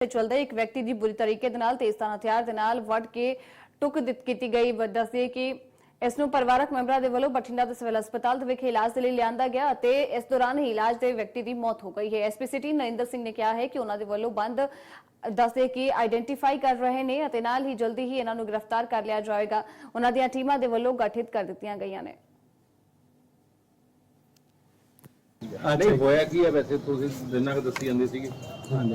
ਤੇ ਚਲਦੇ ਇੱਕ ਵਿਅਕਤੀ ਦੀ ਬੁਰੀ ਤਰੀਕੇ ਦੇ ਨਾਲ ਤੇਜ਼ਧਾਰ ਹਥਿਆਰ ਦੇ ਨਾਲ ਵੱਢ ਕੇ ਟੁਕ ਦਿੱਤ ਕੀਤੀ ਗਈ। ਦੱਸਦੇ ਕਿ ਇਸ ਨੂੰ ਪਰਿਵਾਰਕ ਮੈਂਬਰਾਂ ਦੇ ਵੱਲੋਂ ਬਠਿੰਡਾ ਦੇ ਸਿਵਲ ਹਸਪਤਾਲ ਦੇ ਵਿਖੇ ਇਲਾਜ ਦੇ ਲਈ ਲਿਆਂਦਾ ਗਿਆ ਅਤੇ ਇਸ ਦੌਰਾਨ ਹੀ ਇਲਾਜ ਦੇ ਵਿਅਕਤੀ ਦੀ ਮੌਤ ਹੋ ਗਈ ਹੈ। ਐਸਪੀ ਸਿਟੀ ਨਰਿੰਦਰ ਸਿੰਘ ਨੇ ਕਿਹਾ ਹੈ ਕਿ ਉਹਨਾਂ ਦੇ ਵੱਲੋਂ ਬੰਦ ਦੱਸਦੇ ਕਿ ਆਈਡੈਂਟੀਫਾਈ ਕਰ ਰਹੇ ਨੇ ਅਤੇ ਨਾਲ ਹੀ ਜਲਦੀ ਹੀ ਇਹਨਾਂ ਨੂੰ ਗ੍ਰਿਫਤਾਰ ਕਰ ਲਿਆ ਜਾਏਗਾ। ਉਹਨਾਂ ਦੀਆਂ ਟੀਮਾਂ ਦੇ ਵੱਲੋਂ ਗਠਿਤ ਕਰ ਦਿੱਤੀਆਂ ਗਈਆਂ ਨੇ। ਨਹੀਂ ਹੋਇਆ ਕੀ ਹੈ ਵੈਸੇ ਤੁਸੀਂ ਜਿੰਨਾ ਕੁ ਦੱਸੀ ਜਾਂਦੇ ਸੀਗੇ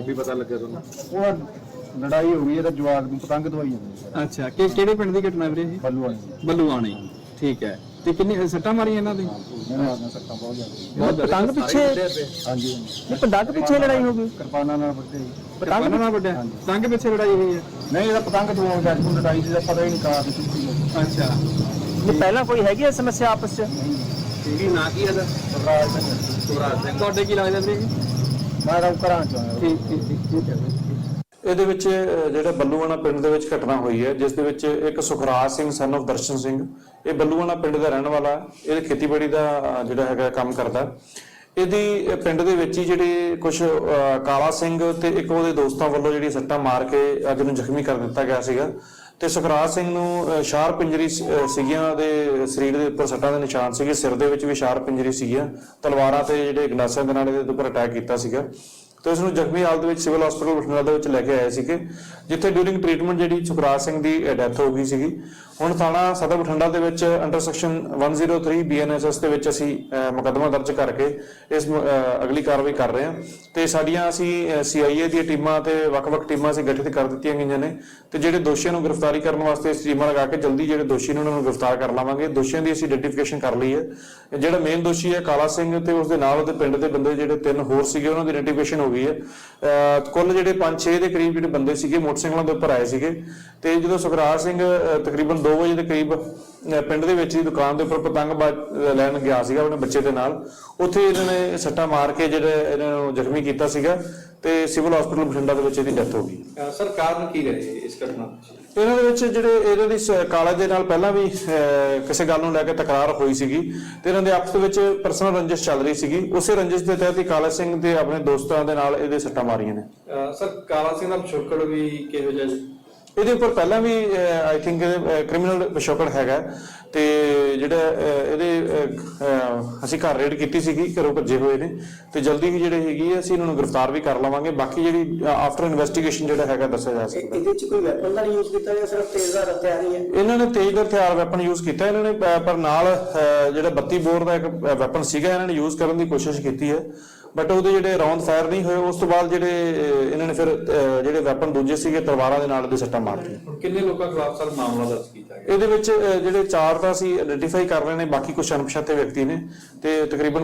ਵੀ ਪਤਾ ਲੱਗਿਆ ਤੁਹਾਨੂੰ। ਉਹ ਲੜਾਈ ਹੋ ਗਈ ਇਹਦਾ ਜਵਾਕ ਨੂੰ ਪਤੰਗ ਦਵਾਈ ਜਾਂਦੇ ਅੱਛਾ ਕਿ ਕਿਹੜੇ ਪਿੰਡ ਦੀ ਘਟਨਾ ਵੀਰੇ ਜੀ ਬੱਲੂ ਵਾਲੀ ਬੱਲੂਆਣੀ ਠੀਕ ਹੈ। ਤੇ ਕਿੰਨੀ ਸੱਟਾਂ ਮਾਰੀਆਂ ਇਹਨਾਂ ਦੀ? ਸੱਟਾਂ ਬਹੁਤ ਜ਼ਿਆਦਾ ਬਹੁਤ ਪਤੰਗ ਪਿੱਛੇ? ਹਾਂਜੀ ਹਾਂਜੀ। ਇਹ ਪਤੰਗ ਪਿੱਛੇ ਲੜਾਈ ਹੋ ਗਈ। ਕਿਰਪਾਨਾਂ ਨਾਲ ਵੱਡੇ ਜੀ। ਪਤੰਗ ਨਾਲ ਵੱਡਿਆ ਪਤੰਗ ਪਿੱਛੇ ਲੜਾਈ ਹੋਈ ਹੈ? ਨਹੀਂ ਇਹਦਾ ਪਤੰਗ ਦਵਾਉਂਦਾ ਨੂੰ ਲੜਾਈ ਦੀ ਪਤਾ ਹੀ ਨਹੀਂ ਕਾਰ ਦੀ ਸੀ। ਅੱਛਾ। ਨਹੀਂ ਪਹਿਲਾਂ ਕੋਈ ਹੈਗੀ ਸਮੱਸਿਆ ਆਪਸ ਚ? ਕੀ ਨਾਂ ਕੀ ਇਹਦਾ? ਸਵਰਾਜ ਸਿੰਘ। ਸੁਰਾਜ ਸਿੰਘ। ਤੁਹਾਡੇ ਕੀ ਲੱਗਦਾ ਵੀਰੇ ਜੀ? ਮੈਂ ਰੌ ਘਰਾਂ ਚ ਆਇਆ। ਠੀਕ ਠੀਕ ਠੀਕ ਠੀਕ ਹੈ ਇਹਦੇ ਵਿੱਚ ਅਹ, ਜਿਹੜਾ ਬੱਲੂਆਣਾ ਪਿੰਡ ਦੇ ਵਿੱਚ ਘਟਨਾ ਹੋਈ ਹੈ ਜਿਸ ਦੇ ਵਿੱਚ ਇੱਕ ਸੁਖਰਾਜ ਸਿੰਘ ਸਨ of ਦਰਸ਼ਨ ਸਿੰਘ ਇਹ ਬੱਲੂਆਣਾ ਪਿੰਡ ਦਾ ਰਹਿਣ ਵਾਲਾ ਹੈ। ਇਹ ਖੇਤੀਬਾੜੀ ਦਾ ਅਹ, ਜਿਹੜਾ ਹੈਗਾ ਕੰਮ ਕਰਦਾ ਇਹਦੀ ਪਿੰਡ ਦੇ ਵਿੱਚ ਹੀ ਜਿਹੜੇ ਕੁਝ ਕਾਲਾ ਸਿੰਘ ਤੇ ਇੱਕ ਉਹਦੇ ਦੋਸਤਾਂ ਵੱਲੋਂ ਜਿਹੜੀ ਸੱਟਾਂ ਮਾਰ ਕੇ ਅੱਜ ਨੂੰ ਜ਼ਖਮੀ ਕਰ ਦਿੱਤਾ ਗਿਆ ਸੀਗਾ। ਤੇ ਸੁਖਰਾਜ ਸਿੰਘ ਨੂੰ ਸ਼ਾਰ ਪਿੰਜਰੀ ਸੀਗੀਆਂ ਦੇ ਸਰੀਰ ਦੇ ਉੱਪਰ ਸੱਟਾਂ ਦੇ ਨਿਸ਼ਾਨ ਸੀਗੇ। ਸਿਰ ਦੇ ਵਿੱਚ ਵੀ ਸ਼ਾਰਪ ਇੰਜਰੀ ਸੀਗੀਆਂ। ਤਲਵਾਰਾਂ ਤੇ ਜਿਹੜੇ ਗੰਡਾਸਿਆਂ ਦੇ ਨਾਲ ਇਹਦੇ ਉੱਪਰ ਅਟੈਕ ਕੀਤਾ ਸੀਗਾ। ਤੇ ਉਸ ਨੂੰ ਜ਼ਖਮੀ ਹਾਲਤ ਵਿੱਚ ਸਿਵਲ ਹਸਪੀਟਲ ਬਠਿੰਡਾ ਦੇ ਵਿੱਚ ਲੈ ਕੇ ਆਏ ਸੀਗੇ, ਜਿੱਥੇ ਡਿਊਰਿੰਗ ਟ੍ਰੀਟਮੈਂਟ ਜਿਹੜੀ ਸੁਖਰਾਜ ਸਿੰਘ ਦੀ ਡੈਥ ਹੋ ਗਈ ਸੀਗੀ। ਹੁਣ ਥਾਣਾ ਸਦਰ ਬਠਿੰਡਾ ਦੇ ਵਿੱਚ ਅੰਡਰ ਸੈਕਸ਼ਨ 103 ਬੀਐਨਐਸਐਸ ਦੇ ਵਿੱਚ ਅਸੀਂ ਮੁਕੱਦਮਾ ਦਰਜ ਕਰਕੇ ਇਸ ਅਗਲੀ ਕਾਰਵਾਈ ਕਰ ਰਹੇ ਹਾਂ। ਤੇ ਸਾਡੀਆਂ ਅਸੀਂ ਸੀਆਈਏ ਦੀਆਂ ਟੀਮਾਂ ਤੇ ਵੱਖ-ਵੱਖ ਟੀਮਾਂ ਅਸੀਂ ਗਠਿਤ ਕਰ ਦਿੱਤੀਆਂ ਗਈਆਂ ਨੇ। ਤੇ ਜਿਹੜੇ ਦੋਸ਼ੀਆਂ ਨੂੰ ਗ੍ਰਿਫਤਾਰੀ ਕਰਨ ਵਾਸਤੇ ਇਸ ਟੀਮਾਂ ਲਗਾ ਕੇ ਜਲਦੀ ਜਿਹੜੇ ਦੋਸ਼ੀ ਨੇ ਉਹਨਾਂ ਨੂੰ ਗ੍ਰਿਫਤਾਰ ਕਰ ਲਾਵਾਂਗੇ। ਦੋਸ਼ੀਆਂ ਦੀ ਅਸੀਂ ਆਈਡੈਂਟੀਫਿਕੇਸ਼ਨ ਕਰ ਲਈ ਹੈ। ਜਿਹੜਾ ਮੇਨ ਦੋਸ਼ੀ ਹੈ ਕਾਲਾ ਸਿੰਘ ਤੇ ਉਸ ਦੇ ਨਾਲ ਉਹਦੇ ਪਿੰਡ ਦੇ ਬੰਦੇ ਜਿਹੜੇ ਤਿੰਨ ਹੋਰ ਸੀਗੇ, ਉਹਨਾਂ ਦੀ ਆਈਡੈਂਟੀਫਿਕੇਸ਼ਨ ਹੋ ਗਈ ਹੈ। ਕੁੱਲ ਜਿਹੜੇ 5-6 ਦੇ ਕਰੀਬ ਜਿਹੜੇ ਬੰਦੇ ਸੀਗੇ, ਮੋਟਰਸਾਈਕਲਾਂ ਦੇ ਉੱਪਰ ਆਏ ਸੀਗੇ। ਤੇ ਜਦੋਂ ਸੁਖਰਾਜ ਸਿੰਘ ਤਕਰੀਬਨ 2 ਵਜੇ ਦੇ ਕਰੀਬ ਪਿੰਡ ਦੇ ਵਿੱਚ ਹੀ ਦੁਕਾਨ ਦੇ ਉੱਪਰ ਪਤੰਗ ਲੈਣ ਗਿਆ ਸੀਗਾ ਆਪਣੇ ਬੱਚੇ ਦੇ ਨਾਲ। ਉੱਥੇ ਇਹਨਾਂ ਨੇ ਸੱਟਾ ਮਾਰ ਕੇ ਜਿਹੜੇ ਇਹਨਾਂ ਨੂੰ ਜ਼ਖਮੀ ਕੀਤਾ ਸੀਗਾ ਤੇ ਸਿਵਲ ਹਸਪੀਟਲ ਬਠਿੰਡਾ ਦੇ ਵਿੱਚ ਇਹਦੀ ਡੈਥ ਹੋ ਗਈ। ਸਰ ਕਾਰਨ ਕੀ ਰਹੇ ਇਸ ਘਟਨਾ ਇਹਨਾਂ ਦੇ ਵਿੱਚ ਜਿਹੜੇ ਇਹਨਾਂ ਦੀ ਕਾਲਜ ਦੇ ਨਾਲ ਪਹਿਲਾਂ ਵੀ ਕਿਸੇ ਗੱਲ ਨੂੰ ਲੈ ਕੇ ਤਕਰਾਰ ਹੋਈ ਸੀਗੀ ਤੇ ਇਹਨਾਂ ਦੇ ਆਪਸ ਦੇ ਵਿੱਚ ਪਰਸਨਲ ਰੰਜਿਸ਼ ਚੱਲ ਰਹੀ ਸੀਗੀ। ਉਸੇ ਰੰਜਿਸ਼ ਦੇ ਤਹਿਤ ਹੀ ਕਾਲਾ ਸਿੰਘ ਤੇ ਆਪਣੇ ਦੋਸਤਾਂ ਦੇ ਨਾਲ ਇਹਦੇ ਸੱਟਾਂ ਮਾਰੀਆਂ ਨੇ। ਸਰ ਕਾਲਾ ਸਿੰਘ ਦਾ ਪਿਛੋਕੜ ਵੀ ਕਿਹੋ ਜਿਹਾ ਇਹਦੇ ਉੱਪਰ ਪਹਿਲਾਂ ਵੀ ਆਈ ਥਿੰਕ ਕ੍ਰਿਮੀਨਲ ਪਿਛੋਕੜ ਹੈਗਾ। ਤੇ ਜਿਹੜਾ ਇਹਦੇ ਅਸੀਂ ਘਰ ਰੇਡ ਕੀਤੀ ਸੀਗੀ ਘਰੋਂ ਭੱਜੇ ਹੋਏ ਨੇ। ਤੇ ਜਲਦੀ ਹੀ ਜਿਹੜੇ ਹੈਗੀ ਅਸੀਂ ਇਹਨਾਂ ਨੂੰ ਗ੍ਰਿਫਤਾਰ ਵੀ ਕਰ ਲਵਾਂਗੇ। ਬਾਕੀ ਜਿਹੜੀ ਆਫਟਰ ਇਨਵੈਸਟੀਗੇਸ਼ਨ ਜਿਹੜਾ ਹੈਗਾ ਦੱਸਿਆ ਜਾ ਸਕਦਾ। ਇਹਦੇ ਚ ਕੋਈ ਵੈਪਨ ਦਾ ਯੂਜ਼ ਕੀਤਾ ਜਾਂ ਸਿਰਫ ਤੇਜ਼ਧਾਰ ਹਥਿਆਰ ਹੀ ਹੈ? ਇਹਨਾਂ ਨੇ ਤੇਜ਼ਧਾਰ ਹਥਿਆਰ ਵੈਪਨ ਯੂਜ਼ ਕੀਤਾ ਇਹਨਾਂ ਨੇ ਪਰ ਨਾਲ ਜਿਹੜਾ 32 ਬੋਰ ਦਾ ਇੱਕ ਵੈਪਨ ਸੀਗਾ ਇਹਨਾਂ ਨੇ ਯੂਜ਼ ਕਰਨ ਦੀ ਕੋਸ਼ਿਸ਼ ਕੀਤੀ ਹੈ। ਬਟ ਉਹਦੇ ਜਿਹੜੇ ਰੌਂਦ ਫਾਇਰ ਨਹੀਂ ਹੋਏ ਉਸ ਤੋਂ ਬਾਅਦ ਜਿਹੜੇ ਇਹਨਾਂ ਨੇ ਫਿਰ ਜਿਹੜੇ ਵੈਪਨ ਦੂਜੇ ਸੀਗੇ ਤਲਵਾਰਾਂ ਦੇ ਨਾਲ ਉਹਦੀ ਸੱਟਾਂ ਮਾਰਤੀਆਂ। ਹੁਣ ਕਿੰਨੇ ਲੋਕਾਂ ਖਿਲਾਫ ਸਰ ਮਾਮਲਾ ਦਰਜ ਕੀਤਾ ਗਿਆ? ਇਹਦੇ ਵਿੱਚ ਜਿਹੜੇ ਚਾਰ ਤਾਂ ਅਸੀਂ ਆਇਡੈਂਟੀਫਾਈ ਕਰ ਰਹੇ ਨੇ ਬਾਕੀ ਕੁਝ ਅਣਪਛਾਤੇ ਵਿਅਕਤੀ ਨੇ। ਤੇ ਤਕਰੀਬਨ